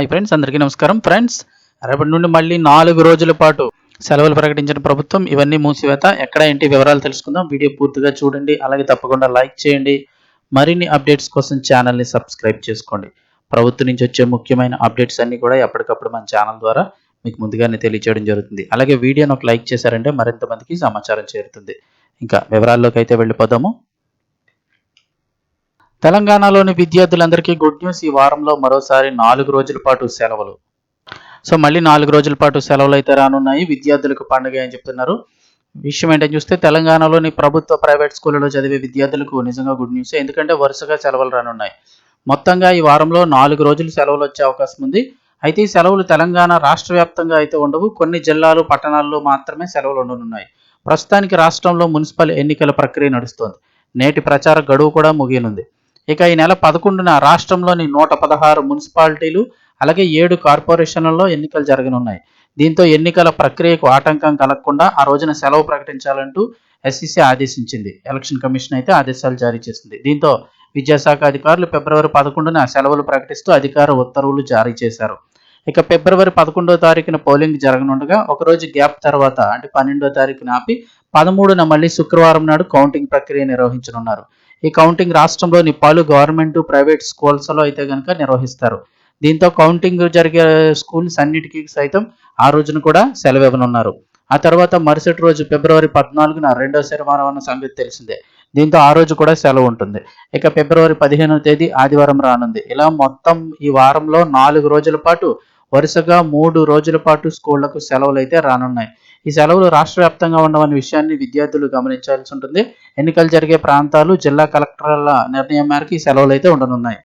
Hi friends అందరికీ నమస్కారం. Friends రేపటి నుండి మళ్ళీ నాలుగు రోజుల పాటు సెలవులు ప్రకటించిన ప్రభుత్వం ఇవన్నీ మూసివేత. ఎక్కడ ఏంటి వివరాలు తెలుసుకుందాం. వీడియో పూర్తిగా చూడండి. అలాగే తప్పకుండా లైక్ చేయండి. మరిన్ని అప్డేట్స్ కోసం ఛానల్ని సబ్స్క్రైబ్ చేసుకోండి. ప్రభుత్వం నుంచి వచ్చే ముఖ్యమైన అప్డేట్స్ అన్ని కూడా ఎప్పటికప్పుడు మన ఛానల్ ద్వారా మీకు ముందుగానే తెలియచేయడం జరుగుతుంది. అలాగే వీడియోని ఒక లైక్ చేశారంటే మరింత మందికి సమాచారం చేరుతుంది. ఇంకా వివరాల్లోకి అయితే వెళ్ళిపోదాము. తెలంగాణలోని విద్యార్థులందరికీ గుడ్ న్యూస్ ఈ వారంలో మరోసారి నాలుగు రోజుల పాటు సెలవులు. సో మళ్ళీ నాలుగు రోజుల పాటు సెలవులు అయితే రానున్నాయి. విద్యార్థులకు పండుగ అని చెప్తున్నారు. విషయం ఏంటని చూస్తే తెలంగాణలోని ప్రభుత్వ ప్రైవేట్ స్కూళ్ళలో చదివే విద్యార్థులకు నిజంగా గుడ్ న్యూస్. ఎందుకంటే వరుసగా సెలవులు రానున్నాయి. మొత్తంగా ఈ వారంలో నాలుగు రోజులు సెలవులు వచ్చే అవకాశం ఉంది. అయితే ఈ సెలవులు తెలంగాణ రాష్ట్ర వ్యాప్తంగా అయితే ఉండవు. కొన్ని జిల్లాలు పట్టణాల్లో మాత్రమే సెలవులు ఉండనున్నాయి. ప్రస్తుతానికి రాష్ట్రంలో మున్సిపల్ ఎన్నికల ప్రక్రియ నడుస్తోంది. నేటి ప్రచార గడువు కూడా ముగియనుంది. ఇక ఈ నెల పదకొండున రాష్ట్రంలోని నూట పదహారు మున్సిపాలిటీలు అలాగే ఏడు కార్పొరేషన్లలో ఎన్నికలు జరగనున్నాయి. దీంతో ఎన్నికల ప్రక్రియకు ఆటంకం కలగకుండా ఆ రోజున సెలవు ప్రకటించాలంటూ ఎస్సీసీ ఆదేశించింది. ఎలక్షన్ కమిషన్ అయితే ఆదేశాలు జారీ చేసింది. దీంతో విద్యాశాఖ అధికారులు ఫిబ్రవరి పదకొండున సెలవులు ప్రకటిస్తూ అధికార ఉత్తర్వులు జారీ చేశారు. ఇక ఫిబ్రవరి పదకొండో తారీఖున పోలింగ్ జరగనుండగా ఒకరోజు గ్యాప్ తర్వాత అంటే పన్నెండో తారీఖున ఆపి పదమూడున మళ్ళీ శుక్రవారం నాడు కౌంటింగ్ ప్రక్రియ నిర్వహించనున్నారు. ఈ కౌంటింగ్ రాష్ట్రంలోని పలు గవర్నమెంట్ ప్రైవేట్ స్కూల్స్లో అయితే కనుక నిర్వహిస్తారు. దీంతో కౌంటింగ్ జరిగే స్కూల్స్ అన్నిటికీ సైతం ఆ రోజున కూడా సెలవు ఇవ్వనున్నారు ఆ తర్వాత మరుసటి రోజు ఫిబ్రవరి పద్నాలుగున రెండో శనివారం అన్న సంగతి తెలిసిందే. దీంతో ఆ రోజు కూడా సెలవు ఉంటుంది. ఇక ఫిబ్రవరి పదిహేనవ తేదీ ఆదివారం రానుంది. ఇలా మొత్తం ఈ వారంలో నాలుగు రోజుల పాటు వరుసగా మూడు రోజుల పాటు స్కూళ్ళకు సెలవులు అయితే రానున్నాయి. ఈ సెలవులు రాష్ట్ర వ్యాప్తంగా ఉండవన్న విషయాన్ని విద్యార్థులు గమనించాల్సి ఉంటుంది. ఎన్నికలు జరిగే ప్రాంతాలు జిల్లా కలెక్టర్ల నిర్ణయం మేరకు ఈ సెలవులు అయితే ఉండనున్నాయి.